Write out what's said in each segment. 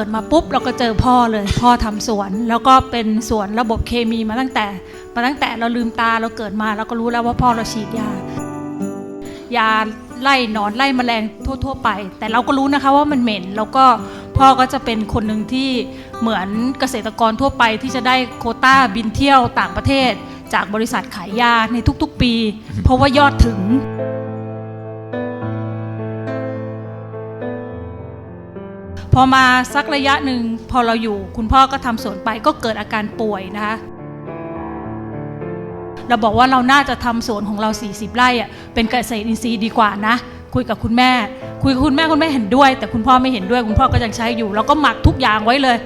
กิดมาปุ๊บเราก็เจอพ่อเลย พ่อทำสวน แล้วก็เป็นสวนระบบเคมีมาตั้งแต่ มาตั้งแต่เราลืมตาเราเกิดมาเราก็รู้แล้วว่าพ่อเราฉีดยายาไล่หนอนไล่แมลงทั่ว ๆ ไป แต่เราก็รู้นะคะว่ามันเหม็น แล้วก็พ่อก็จะเป็นคนหนึ่งที่เหมือนเกษตรกรทั่วไปที่จะได้โคต้าบินเที่ยวต่างประเทศ จากบริษัทขายยาในทุกๆปี เพราะว่ายอดถึง พอมาสักระยะหนึ่งพอเราอยู่คุณพ่อก็ทำสวนไปก็เกิดอาการป่วยนะคะเราบอกว่าเราน่าจะทำสวนของเรา 40 ไร่อะเป็นเกษตรอินทรีย์ดีกว่านะ คุยกับคุณแม่ คุยกับคุณแม่คุณแม่เห็นด้วย แต่คุณพ่อไม่เห็นด้วย คุณพ่อก็ยังใช้อยู่ แล้วก็หมักทุกอย่างไว้เลย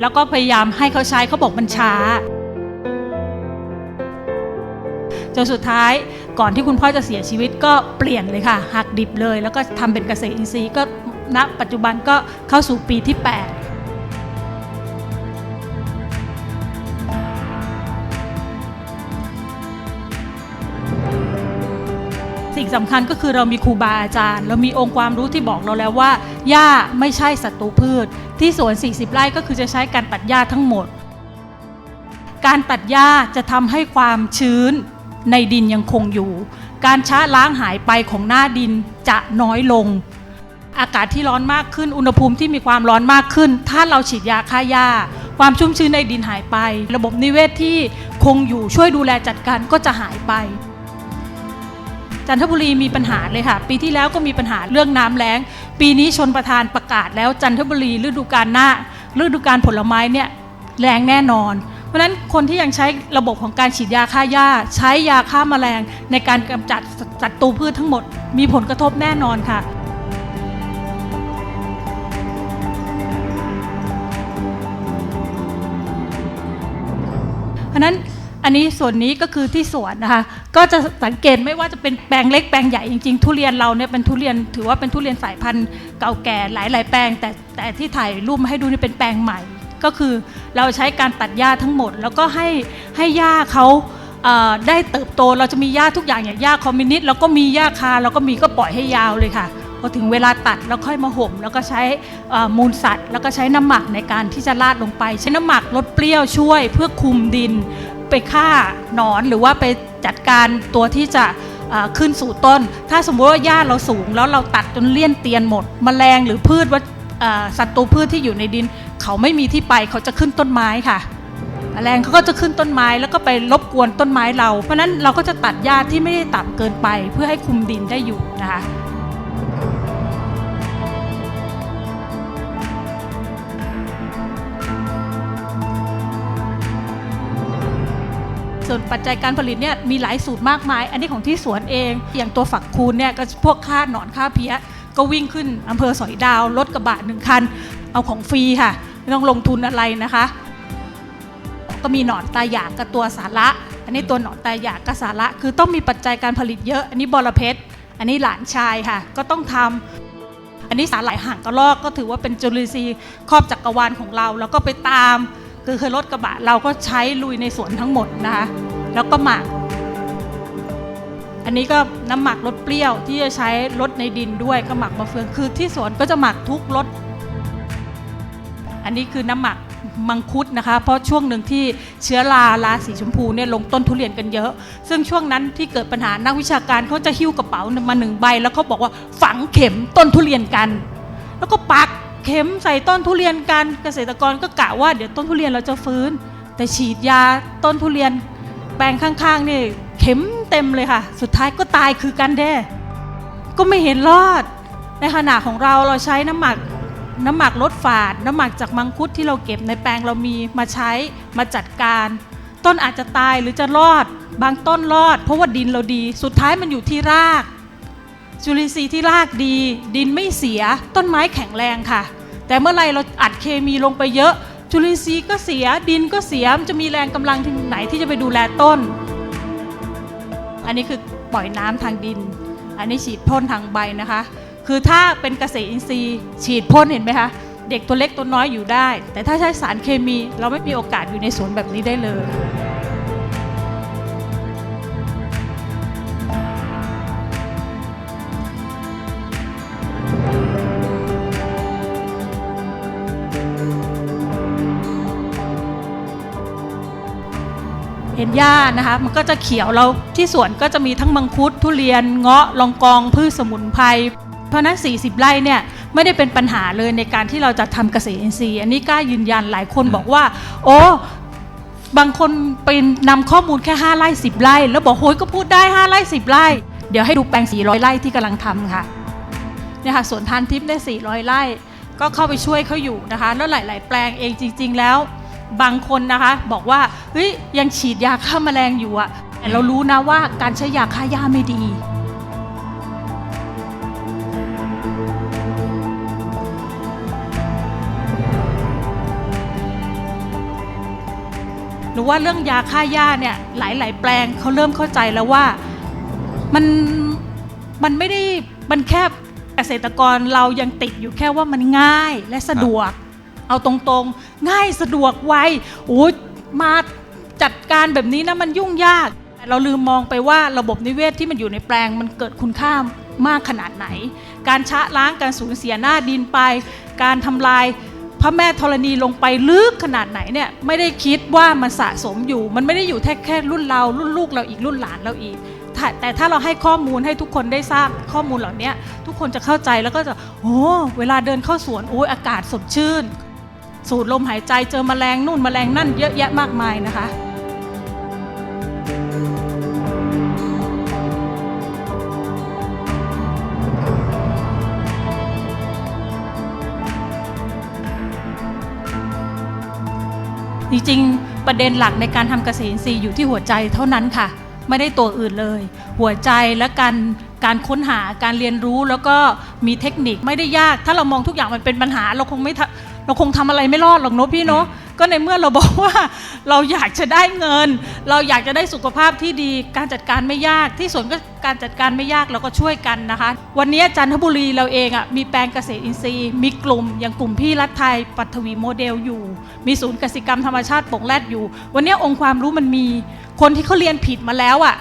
แล้วก็พยายามให้เขาใช้เขาบอกมันช้าจนสุดท้ายก่อนที่คุณพ่อจะเสียชีวิตก็เปลี่ยนเลยค่ะหักดิบเลย แล้วก็ทำเป็นเกษตรอินทรีย์ก็ ณปัจจุบันก็เข้าสู่ปีที่ 8สิ่งสำคัญก็คือเรามีครูบาอาจารย์ เรามีองค์ความรู้ที่บอกเราแล้วว่าหญ้าไม่ใช่ศัตรูพืช ที่สวน 40 ไร่ก็คือจะใช้การตัดหญ้าทั้งหมด การตัดหญ้าจะทำให้ความชื้นในดินยังคงอยู่ การช้าล้างหายไปของหน้าดินจะน้อยลง อากาศที่ร้อนมากขึ้น อุณหภูมิที่มีความร้อนมากขึ้น ถ้าเราฉีดยาฆ่าหญ้า ความชุ่มชื้นในดินหายไป ระบบนิเวศที่คงอยู่ช่วยดูแลจัดการก็จะหายไป จันทบุรีมีปัญหาเลยค่ะ ปีที่แล้วก็มีปัญหาเรื่องน้ำแล้ง ปีนี้ชนประธานประกาศแล้วจันทบุรีฤดูกาลหน้าฤดูกาลผลไม้เนี่ยแรงแน่นอน เพราะนั้นคนที่ยังใช้ระบบของการฉีดยาฆ่าหญ้า ใช้ยาฆ่าแมลงในการกำจัดศัตรูพืชทั้งหมด มีผลกระทบแน่นอนค่ะ เพราะนั้นอันนี้ส่วนนี้ก็คือที่สวนนะคะก็จะสังเกตไม่ว่าจะเป็นแปลงเล็กแปลงใหญ่จริงๆ ทุเรียนเราเนี่ยเป็นทุเรียนถือว่าเป็นทุเรียนสายพันธุ์เก่าแก่หลาย ๆ แปลง แต่แต่ที่ถ่ายรูปมาให้ดูนี่เป็นแปลงใหม่ ก็คือเราใช้การตัดหญ้าทั้งหมด แล้วก็ให้ให้หญ้าเขาได้เติบโตเราจะมีหญ้าทุกอย่างอย่างหญ้าคอมมินิสต์แล้วก็มีหญ้าคาแล้วก็มีก็ปล่อยให้ยาวเลยค่ะ พอถึงเวลาตัดแล้วค่อยมาห่ม แล้วก็ใช้มูลสัตว์ แล้วก็ใช้น้ำหมักในการที่จะราดลงไป ใช้น้ำหมักลดเปรี้ยวช่วย เพื่อคุมดิน ไปฆ่าหนอนหรือว่าไปจัดการตัวที่จะขึ้นสู่ต้น ถ้าสมมติว่าหญ้าเราสูง แล้วเราตัดจนเลี่ยนเตียนหมดแมลงหรือพืชว่าเอ่อศัตรูพืชที่อยู่ในดิน เขาไม่มีที่ไปเขาจะขึ้นต้นไม้ค่ะแมลงเขาก็จะขึ้นต้นไม้แล้วก็ไปรบกวนต้นไม้เรา เพราะนั้นเราก็จะตัดหญ้าที่ไม่ได้ต่ำเกินไป เพื่อให้คุมดินได้อยู่นะคะ ส่วนปัจจัยการผลิตเนี่ยมีหลายสูตรมากมาย อันนี้ของที่สวนเอง อย่างตัวฝักคูณเนี่ยก็พวกค่าหนอนค่าเพี้ย ก็วิ่งขึ้นอำเภอสอยดาวรถกระบะหนึ่งคัน เอาของฟรีค่ะไม่ต้องลงทุนอะไรนะคะ ก็มีหนอนตายอยากกับตัวสาระ อันนี้ตัวหนอนตายอยากกับสาระ คือต้องมีปัจจัยการผลิตเยอะ อันนี้บอระเพ็ดอันนี้หลานชายค่ะ ก็ต้องทำอันนี้สาหร่ายห่างกระรอกก็ถือว่าเป็นจุลินทรีย์ครอบจักรวาลของเรา แล้วก็ไปตาม คือเคยรถกระบะเราก็ใช้ลุยในสวนทั้งหมดนะคะ แล้วก็หมัก อันนี้ก็น้ำหมักรสเปรี้ยวที่จะใช้รสในดินด้วยก็หมักมะเฟืองคือที่สวนก็จะหมักทุกรสอันนี้คือน้ำหมักมังคุดนะคะ เพราะช่วงหนึ่งที่เชื้อราราสีชมพูเนี่ยลงต้นทุเรียนกันเยอะ ซึ่งช่วงนั้นที่เกิดปัญหานักวิชาการเขาจะหิ้วกระเป๋ามาหนึ่งใบ แล้วเขาบอกว่าฝังเข็มต้นทุเรียนกัน แล้วก็ปัก เข็มใส่ต้นทุเรียนกันเกษตรกรก็กะว่าเดี๋ยวต้นทุเรียนเราจะฟื้น แต่ฉีดยาต้นทุเรียน แปลงข้างๆนี่เข็มเต็มเลยค่ะ สุดท้ายก็ตายคือกันแด้ก็ไม่เห็นรอด ในขณะของเราเราใช้น้ำหมักน้ำหมักลดฝาด น้ำหมักจากมังคุดที่เราเก็บในแปลงเรามีมาใช้มาจัดการ ต้นอาจจะตายหรือจะรอด บางต้นรอด เพราะว่าดินเราดี สุดท้ายมันอยู่ที่รากจุลินทรีย์ที่รากดี ดินไม่เสียต้นไม้แข็งแรงค่ะ แต่เมื่อไรเราอัดเคมีลงไปเยอะ จุลินทรีย์ก็เสียดินก็เสียจะมีแรงกำลังที่ไหนที่จะไปดูแลต้น อันนี้คือปล่อยน้ำทางดิน อันนี้ฉีดพ่นทางใบนะคะ คือถ้าเป็นเกษตรอินทรีย์ ฉีดพ่นเห็นไหมคะเด็กตัวเล็กตัวน้อยอยู่ได้ แต่ถ้าใช้สารเคมีเราไม่มีโอกาสอยู่ในสวนแบบนี้ได้เลย ห็นหญ้านะคะ มันก็จะเขียวแล้วที่สวนก็จะมีทั้งมังคุดทุเรียนเงาะลองกองพืชสมุนไพรเพราะนั้น 40 ไร่เนี่ยไม่ได้เป็นปัญหาเลยในการที่เราจะทำเกษตรอินทรีย์ อันนี้กล้ายืนยันหลายคนบอกว่า โอ้บางคนไปนำข้อมูลแค่ 5 ไร่ 10 ไร่ แล้วบอกโอ้ยก็พูดได้ 5 ไร่ 10 ไร่ เดี๋ยวให้ดูแปลง 400 ไร่ที่กำลังทำค่ะเนี่ยค่ะสวนทานทิพย์ได้ 400 ไร่ ก็เข้าไปช่วยเขาอยู่นะคะ แล้วหลาย ๆ แปลงเองจริง ๆ แล้ว บางคนนะคะ บอกว่าเฮ้ยยังฉีดยาฆ่าแมลงอยู่อะแต่เรารู้นะว่าการใช้ยาฆ่าหญ้าไม่ดี หรือว่าเรื่องยาฆ่าหญ้าเนี่ยหลาย ๆ แปลงเขาเริ่มเข้าใจแล้วว่ามันมันไม่ได้มันแค่เกษตรกรเรายังติดอยู่แค่ว่ามันง่ายและสะดวก เอาตรงๆ ง่ายสะดวกไวโอ้ยมาจัดการแบบนี้นะมันยุ่งยาก แต่เราลืมมองไปว่าระบบนิเวศที่มันอยู่ในแปลงมันเกิดคุณค่ามากขนาดไหน การชะล้างการสูญเสียหน้าดินไป การทำลายพระแม่ธรณีลงไปลึกขนาดไหนเนี่ยไม่ได้คิดว่ามันสะสมอยู่ มันไม่ได้อยู่แค่แค่รุ่นเรา รุ่นลูกเราอีกรุ่นหลานเราอีก แต่ถ้าเราให้ข้อมูลให้ทุกคนได้ทราบข้อมูลเหล่านี้ทุกคนจะเข้าใจแล้วก็จะโอ้เวลาเดินเข้าสวนโอ้ยอากาศสดชื่น สูดลมหายใจเจอแมลงนู่นแมลงนั่นเยอะแยะมากมายนะคะจริงๆประเด็นหลักในการทำเกษตรอินทรีย์อยู่ที่หัวใจเท่านั้นค่ะ ไม่ได้ตัวอื่นเลย หัวใจและการการค้นหาการเรียนรู้แล้วก็มีเทคนิคไม่ได้ยาก ถ้าเรามองทุกอย่างมันเป็นปัญหา เราคงไม่ เราคงทำอะไรไม่รอดหรอกเนอะพี่เนอะก็ในเมื่อเราบอกว่าเราอยากจะได้เงิน เราอยากจะได้สุขภาพที่ดี การจัดการไม่ยากที่สวนก็การจัดการไม่ยากเราก็ช่วยกันนะคะ วันนี้จันทบุรีเราเองอะมีแปลงเกษตรอินทรีย์ มีกลุ่ม อย่างกลุ่มพี่รัฐไทยปัทวีโมเดลอยู่ มีศูนย์กสิกรรมธรรมชาติปงแรดอยู่ วันนี้องค์ความรู้มันมีคนที่เขาเรียนผิดมาแล้วอะ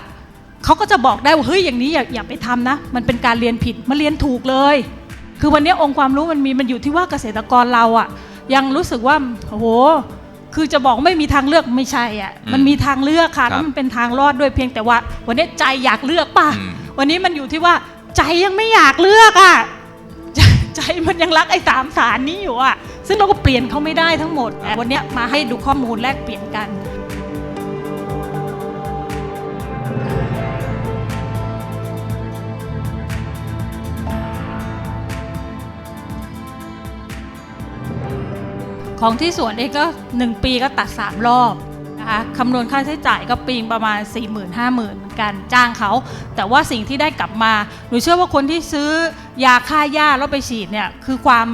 เขาก็จะบอกได้ว่าเฮ้ยอย่างนี้อย่าอย่าไปทำนะ มันเป็นการเรียนผิดมาเรียนถูกเลย คือวันนี้องค์ความรู้มันมีมันอยู่ที่ว่าเกษตรกรเราอะยังรู้สึกว่าโอ้โหคือจะบอกไม่มีทางเลือกไม่ใช่อะอืมมันมีทางเลือกค่ะครับแล้วมันเป็นทางรอดด้วยเพียงแต่ว่า วันนี้ใจอยากเลือกป่ะอืมวันนี้มันอยู่ที่ว่า ใจยังไม่อยากเลือกอะใจใจมันยังรักไอ้สามสารนี้อยู่อะ ซึ่งเราก็เปลี่ยนเขาไม่ได้ทั้งหมดแต่วันเนี้ยมาให้ดูข้อมูลแลกเปลี่ยนกัน ของที่สวนเองก็ 1 ปีก็ตัด 3 รอบนะคะคำนวณค่าใช้จ่ายก็ปีงประมาณ 4 0 0 0 0 5 0 0 0 0เหมือนกันจ้างเขา แต่ว่าสิ่งที่ได้กลับมา หนูเชื่อว่าคนที่ซื้อยาฆ่าหญ้าแล้วไปฉีดเนี่ยคือความ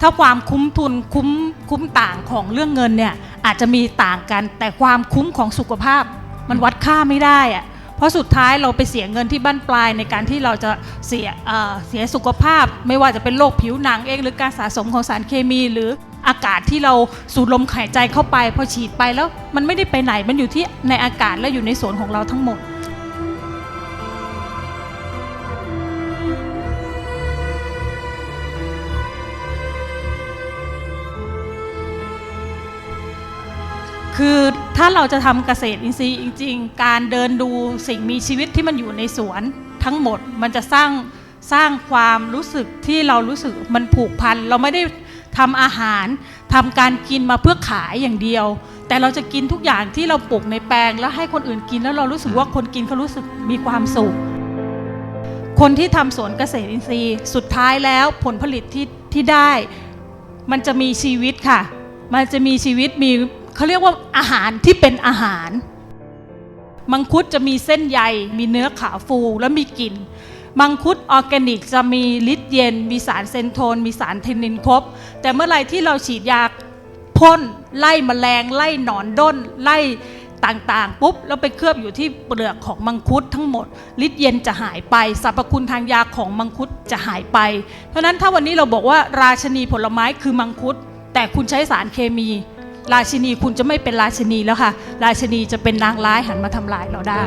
ถ้าความคุ้มทุนคุ้มคุ้มต่างของเรื่องเงินเนี่ยอาจจะมีต่างกัน แต่ความคุ้มของสุขภาพมันวัดค่าไม่ได้อะ เพราะสุดท้ายเราไปเสียเงินที่บ้านปลายในการที่เราจะเสียเอ่อเสียสุขภาพ ไม่ว่าจะเป็นโรคผิวหนังเอง หรือการสะสมของสารเคมี หรืออากาศที่เราสูดลมหายใจเข้าไป พอฉีดไปแล้วมันไม่ได้ไปไหนมันอยู่ที่ในอากาศและอยู่ในสวนของเราทั้งหมดคือ ถ้าเราจะทำเกษตรอินทรีย์จริง ๆ การเดินดูสิ่งมีชีวิตที่มันอยู่ในสวนทั้งหมดมันจะสร้างสร้างความรู้สึกที่เรารู้สึกมันผูกพัน เราไม่ได้ทำอาหารทำการกินมาเพื่อขายอย่างเดียว แต่เราจะกินทุกอย่างที่เราปลูกในแปลง แล้วให้คนอื่นกินแล้วเรารู้สึกว่าคนกินเขารู้สึกมีความสุข คนที่ทำสวนเกษตรอินทรีย์ สุดท้ายแล้วผลผลิตที่ที่ได้ มันจะมีชีวิตค่ะ มันจะมีชีวิตมี เขาเรียกว่าอาหารที่เป็นอาหาร มังคุดจะมีเส้นใย มีเนื้อขาวฟูและมีกลิ่นมังคุดออร์แกนิกจะมีฤทธิ์เย็น มีสารเซนโทน มีสารเทนนินครบ แต่เมื่อไรที่เราฉีดยาพ่นไล่แมลง ไล่หนอนด้น ไล่ต่างๆ ปุ๊บ แล้วไปเคลือบอยู่ที่เปลือกของมังคุดทั้งหมดฤทธิ์เย็นจะหายไปสรรพคุณทางยาของมังคุดจะหายไป เพราะนั้นถ้าวันนี้เราบอกว่าราชนีผลไม้คือมังคุด แต่คุณใช้สารเคมี ราชินีคุณจะไม่เป็นราชินีแล้วค่ะ ราชินีจะเป็นนางร้ายหันมาทำลายเราได้